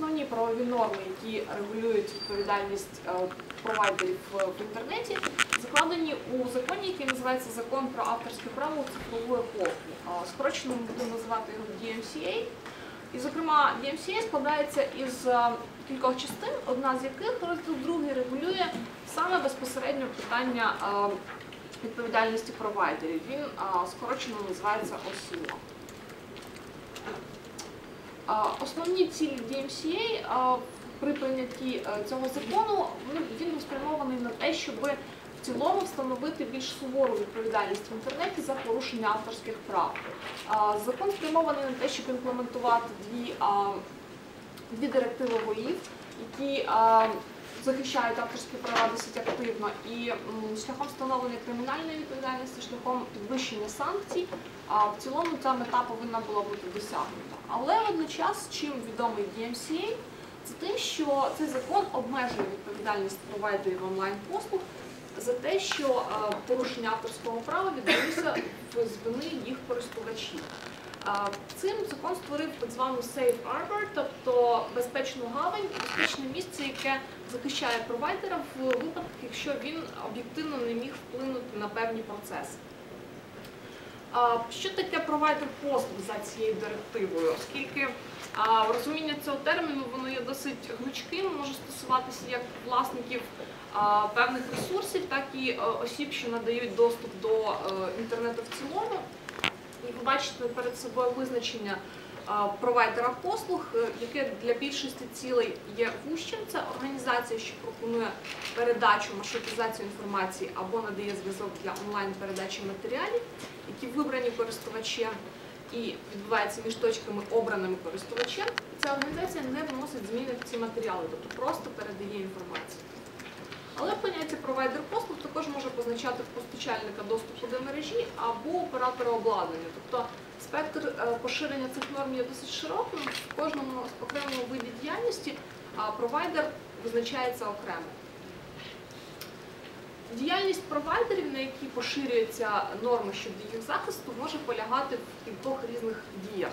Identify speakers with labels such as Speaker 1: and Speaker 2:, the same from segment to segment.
Speaker 1: основні правові норми, які регулюють відповідальність е, провайдерів в інтернеті, закладені у законі, який називається Закон про авторське право у цифрову епоху. Е, Скорочено ми будемо називати його DMCA. І, зокрема, DMCA складається із е, кількох частин, одна з яких розділ другий регулює саме безпосередньо питання відповідальності провайдерів. Він скорочено називається ОСІО. Основні цілі DMCA при прийнятті е, цього закону ну, він спрямований на те, щоб в цілому встановити більш сувору відповідальність в інтернеті за порушення авторських прав. Закон спрямований на те, щоб імплементувати дві, директиви ВОІВ, які захищають авторські права досить активно і шляхом встановлення кримінальної відповідальності, шляхом підвищення санкцій. А в цілому ця мета повинна була бути досягнута. Але водночас, чим відомий DMCA, це тим, що цей закон обмежує відповідальність провайдерів онлайн-послуг за те, що е, порушення авторського права відбулися в вини їх користувачів. Цим закон створив так звану Safe Harbor, тобто безпечну гавань, безпечне місце, яке захищає провайдера в випадках, якщо він об'єктивно не міг вплинути на певні процеси. Що таке провайдер послуг за цією директивою? Оскільки розуміння цього терміну воно є досить гнучким, може стосуватися як власників певних ресурсів, так і осіб, що надають доступ до е, інтернету в цілому. Ви бачите перед собою визначення провайдера послуг, е, яке для більшості цілей є вущим. Це організація, що пропонує передачу, маршрутизацію інформації або надає зв'язок для онлайн-передачі матеріалів, які вибрані користувачем і відбуваються між точками обраними користувачем. Ця організація не вносить зміни в ці матеріали, тобто просто передає інформацію. Але поняття провайдер послуг також може позначати постачальника доступу до мережі або оператора обладнання. Тобто спектр е, поширення цих норм є досить широким. В кожному окремому виді діяльності провайдер визначається окремо. Діяльність провайдерів, на які поширюються норми щодо їх захисту, може полягати в кількох різних діях.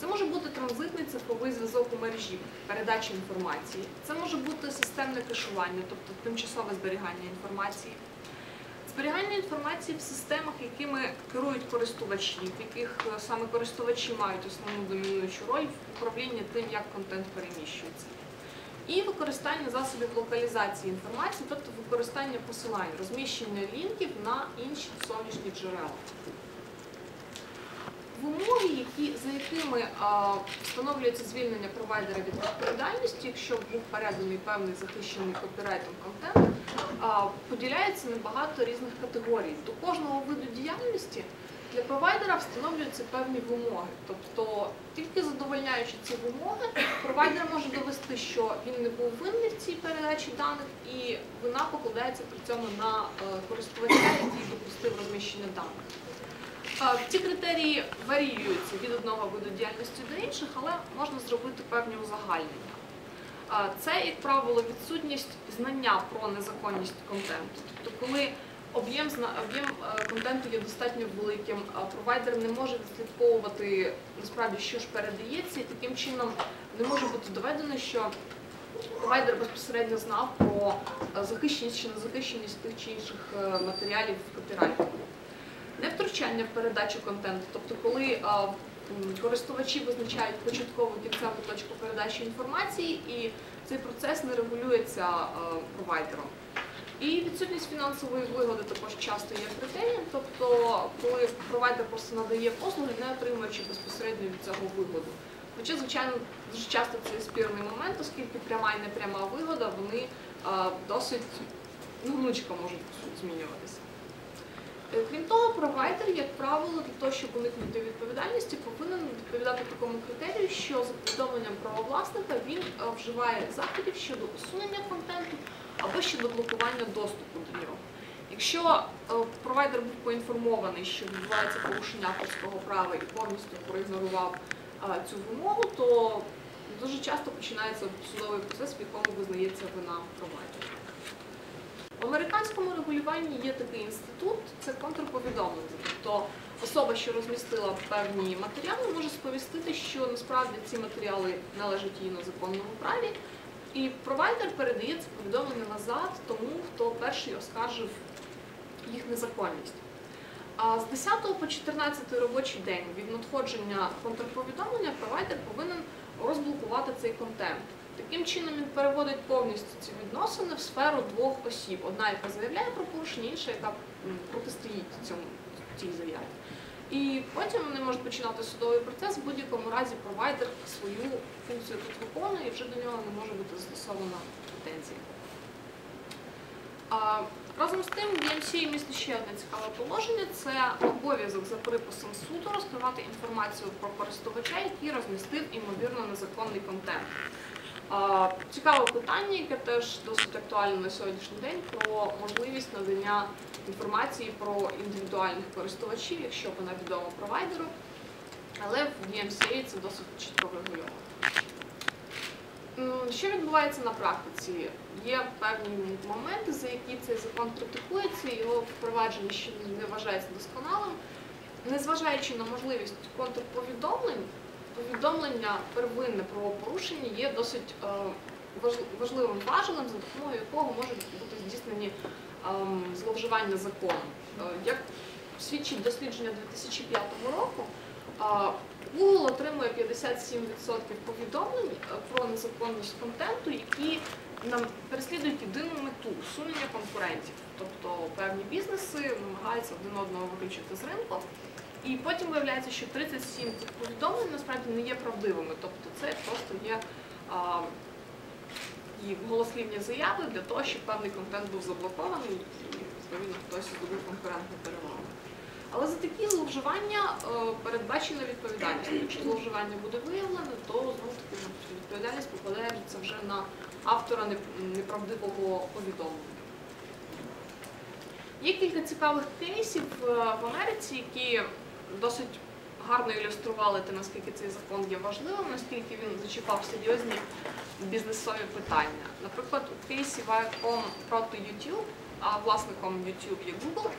Speaker 1: Це може бути транзитний цифровий зв'язок у мережі, передача інформації. Це може бути системне кешування, тобто тимчасове зберігання інформації. Зберігання інформації в системах, якими керують користувачі, в яких е, саме користувачі мають основну домінуючу роль в управлінні тим, як контент переміщується. І використання засобів локалізації інформації, тобто використання посилань, розміщення лінків на інші зовнішні джерела. Вимоги, які, за якими а, встановлюється звільнення провайдера від відповідальності, якщо був переданий певний захищений копірайтом контент, а, поділяються на багато різних категорій. До кожного виду діяльності для провайдера встановлюються певні вимоги. Тобто, тільки задовольняючи ці вимоги, провайдер може довести, що він не був винний в цій передачі даних, і вина покладається при цьому на е, користувача, який допустив розміщення даних. Ці критерії варіюються від одного виду діяльності до інших, але можна зробити певні узагальнення. Це, як правило, відсутність знання про незаконність контенту. Тобто, коли об'єм об'єм е, контенту є достатньо великим, провайдер не може відслідковувати насправді, що ж передається, і таким чином не може бути доведено, що провайдер безпосередньо знав про е, захищеність чи незахищеність тих чи інших е, матеріалів копірайту. Невтручання в передачу контенту, тобто коли а, користувачі визначають початкову кінцеву точку передачі інформації, і цей процес не регулюється а, провайдером. І відсутність фінансової вигоди також часто є критерієм, тобто коли провайдер просто надає послуги, не отримуючи безпосередньо від цього вигоду. Хоча, звичайно, дуже часто це спірний момент, оскільки пряма і непряма вигода, вони а, досить ну, гнучко можуть змінюватися. Е, Крім того, провайдер, як правило, для того, щоб уникнути відповідальності, повинен відповідати такому критерію, що за повідомленням правовласника він е, вживає заходів щодо усунення контенту або щодо блокування доступу до нього. Якщо е, провайдер був поінформований, що відбувається порушення авторського права і повністю проігнорував цю вимогу, то дуже часто починається судовий процес, в якому визнається вина провайдера. В американському регулюванні є такий інститут, це контрповідомлення. Тобто особа, що розмістила певні матеріали, може сповістити, що насправді ці матеріали належать їй на законному праві, і провайдер передає це повідомлення назад тому, хто перший оскаржив їх незаконність. А з 10 по 14 робочий день від надходження контрповідомлення провайдер повинен розблокувати цей контент. Таким чином він переводить повністю ці відносини в сферу двох осіб: одна, яка заявляє про порушення, інша, яка протистоїть цьому цій заяві. І потім вони можуть починати судовий процес. В будь-якому разі провайдер свою функцію тут виконує, і вже до нього не може бути застосована претензія. А, Разом з тим, DMCA містить ще одне цікаве положення це обов'язок за приписом суду розкривати інформацію про користувача, який розмістив імовірно незаконний контент. Цікаве питання, яке теж досить актуальне на сьогоднішній день, про можливість надання інформації про індивідуальних користувачів, якщо вона відома провайдеру, але в DMCA це досить чітко врегульовано. М, Що відбувається на практиці? Є певні моменти, за які цей закон критикується, його впровадження ще не вважається досконалим. Незважаючи на можливість контрповідомлень, повідомлення первинне про порушення є досить е, важливим важелем, за допомогою якого можуть бути здійснені ем, зловживання законом. Е, Як свідчить дослідження 2005 року, е, Google отримує 57% повідомлень про незаконність контенту, які нам переслідують єдину мету усунення конкурентів. Тобто певні бізнеси намагаються один одного виключити з ринку. І потім виявляється, що 37 цих повідомлень насправді не є правдивими. Тобто це просто є а, і голослівні заяви для того, щоб певний контент був заблокований і відповідно хтось здобув конкурентну перевагу. Але за такі зловживання е, передбачена відповідальність. Якщо зловживання буде виявлено, то знову таки відповідальність покладається вже на автора неправдивого повідомлення. Є кілька цікавих кейсів е, в Америці, які досить гарно ілюстрували те, наскільки цей закон є важливим, наскільки він зачіпав серйозні бізнесові питання. Наприклад, у кейсі Viacom проти YouTube, а власником YouTube є Google.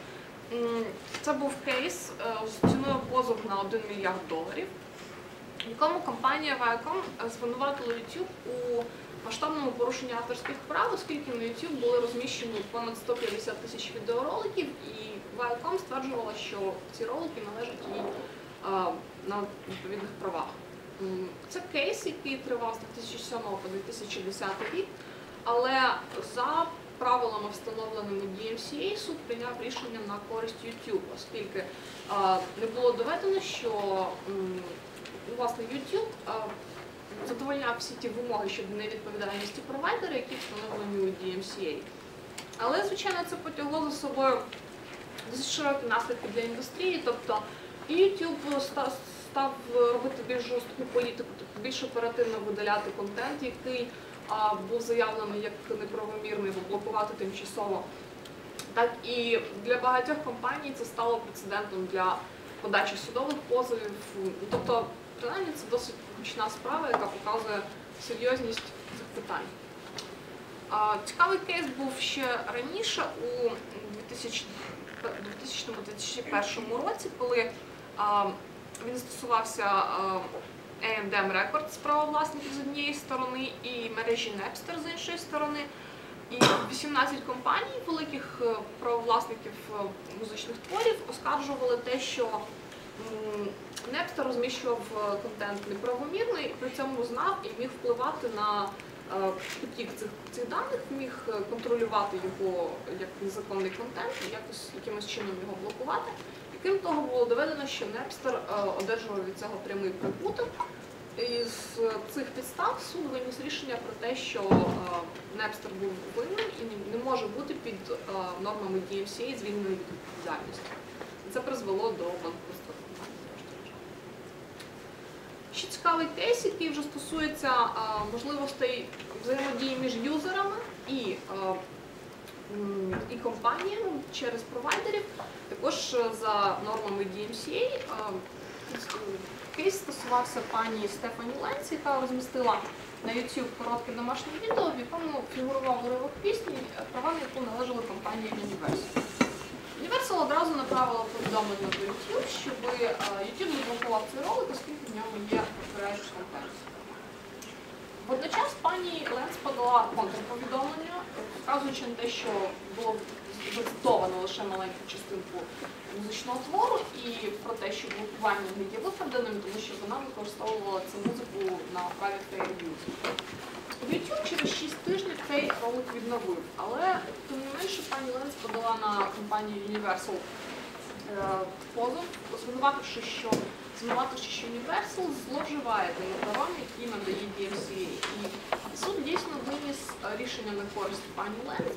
Speaker 1: Це був кейс е, з ціною позов на 1 мільярд доларів, в якому компанія Viacom звинуватила YouTube у масштабному порушенні авторських прав, оскільки на YouTube були розміщені понад 150 тисяч відеороликів, і Viacom стверджувала, що ці ролики належать їй на відповідних правах. Це кейс, який тривав з 2007 по 2010 рік, але за правилами, встановленими DMCA, суд прийняв рішення на користь YouTube, оскільки не було доведено, що власне YouTube задовольняв всі ті вимоги щодо невідповідальності провайдера, які встановлені у DMCA. Але, звичайно, це потягло за собою досить широкі наслідки для індустрії. Тобто YouTube став робити більш жорстку політику, тобто більш оперативно видаляти контент, який був заявлений як неправомірний, або блокувати тимчасово. Так і для багатьох компаній це стало прецедентом для подачі судових позовів. Тобто, принаймні, це досить гучна справа, яка показує серйозність цих питань. Цікавий кейс був ще раніше у 2000 2000-2001 році, коли він стосувався A&M Records правовласників з однієї сторони і мережі Napster з іншої сторони. І 18 компаній, великих е, правовласників е, музичних творів, оскаржували те, що м, розміщував е, контент неправомірний, і при цьому знав і міг впливати на е, потік цих, цих даних, міг е, контролювати його як незаконний контент, якось якимось чином його блокувати. І крім того, було доведено, що е, одержував від цього прямий прибуток. І з цих підстав суд виніс рішення про те, що Napster був винним і не- може бути під нормами DMCA звільнений від відповідальності. Це призвело до банкрутства цікавий кейс, який вже стосується можливостей взаємодії між юзерами і, і компаніями через провайдерів. Також е, за нормами DMCA кейс стосувався пані Стефані Ленц, яка розмістила на YouTube коротке домашнє відео, в якому фігурував уривок пісні, права на яку належали компанії Universal. Universal одразу направила повідомлення до YouTube, щоб е, YouTube заблокував цей ролик, оскільки в ньому є copyright контент. Водночас пані Ленс подала контрповідомлення, вказуючи на те, що було зацитовано лише маленьку частинку музичного твору і про те, що блокування не є виправданим, тому що вона використовувала цю музику на праві Fair YouTube через 6 тижнів цей ролик відновив, але тим не менше пані Ленс подала на компанію Universal е, позов, звинувативши, що що Universal зловживає тими правами, які надає DMCA. І суд дійсно виніс е, рішення на користь пані Ленс.